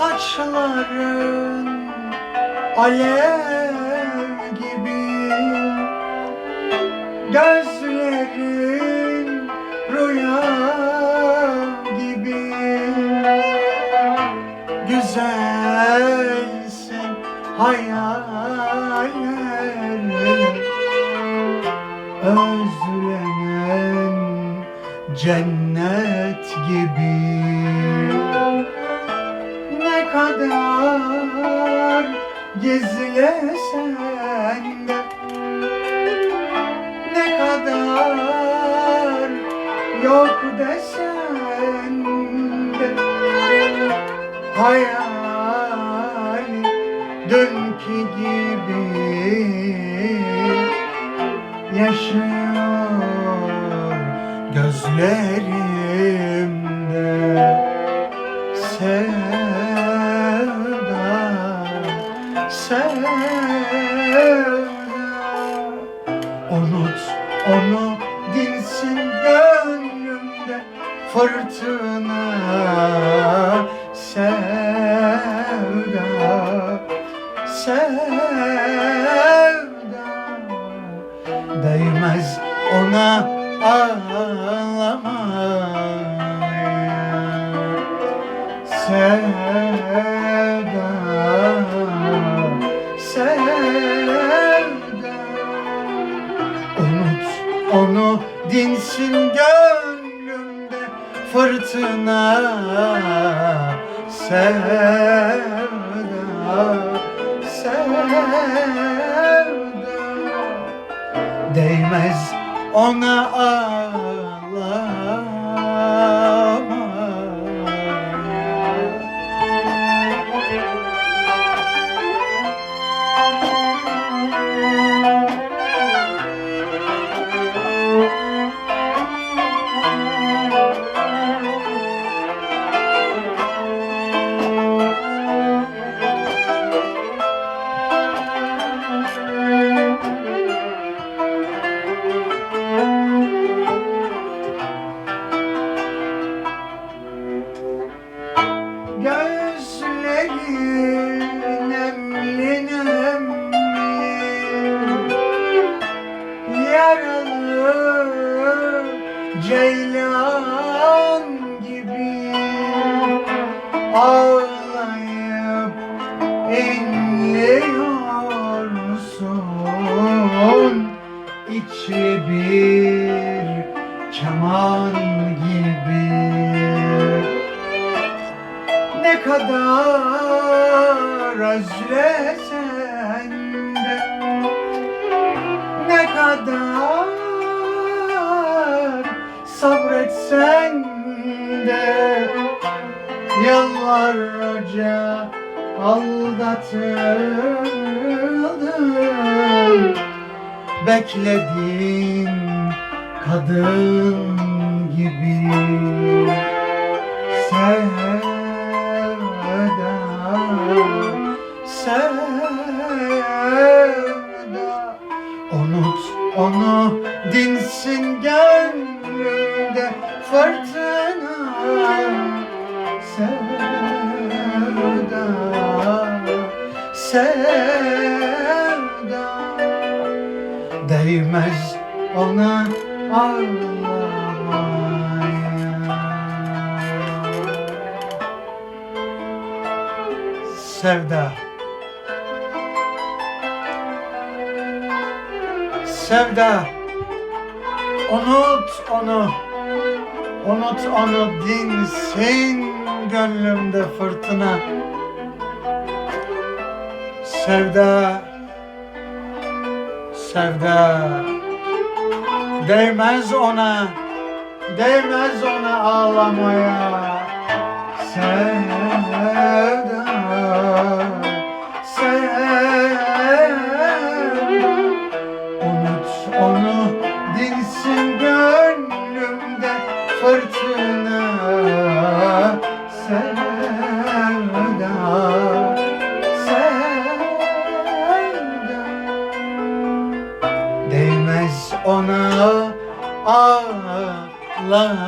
Yanakların alev gibi. Gözlerin rüya gibi. Güzelsin hayaller Özlenen cennet gibi kadar gizlesen de. Ne kadar yok desen de. Hayal dünkü gibi yaşıyor gözlerimde. Sevda sevda. Unut onu dinsin gönlümde fırtına. Sevda sevda. Değmez ona ağlamaya sevda dinsin gönlümde fırtına sevda sevda. Değmez ona ağlamaya Yaralı ceylan gibi Ağlayıp inliyorsun. İçi bir keman gibi. Ne kadar özlesen Ne kadar sabretsen de Yıllarca aldatıldın Beklediğin kadın gibi Sevda, onu dinsin gönlümde fırtına. Sevda, sevda. Değmez ona ağlamaya. Sevda Sevda. Unut onu. Unut onu dinsin gönlümde fırtına. Sevda. Sevda. Değmez ona. Değmez ona ağlamaya. Sevda ağlamayın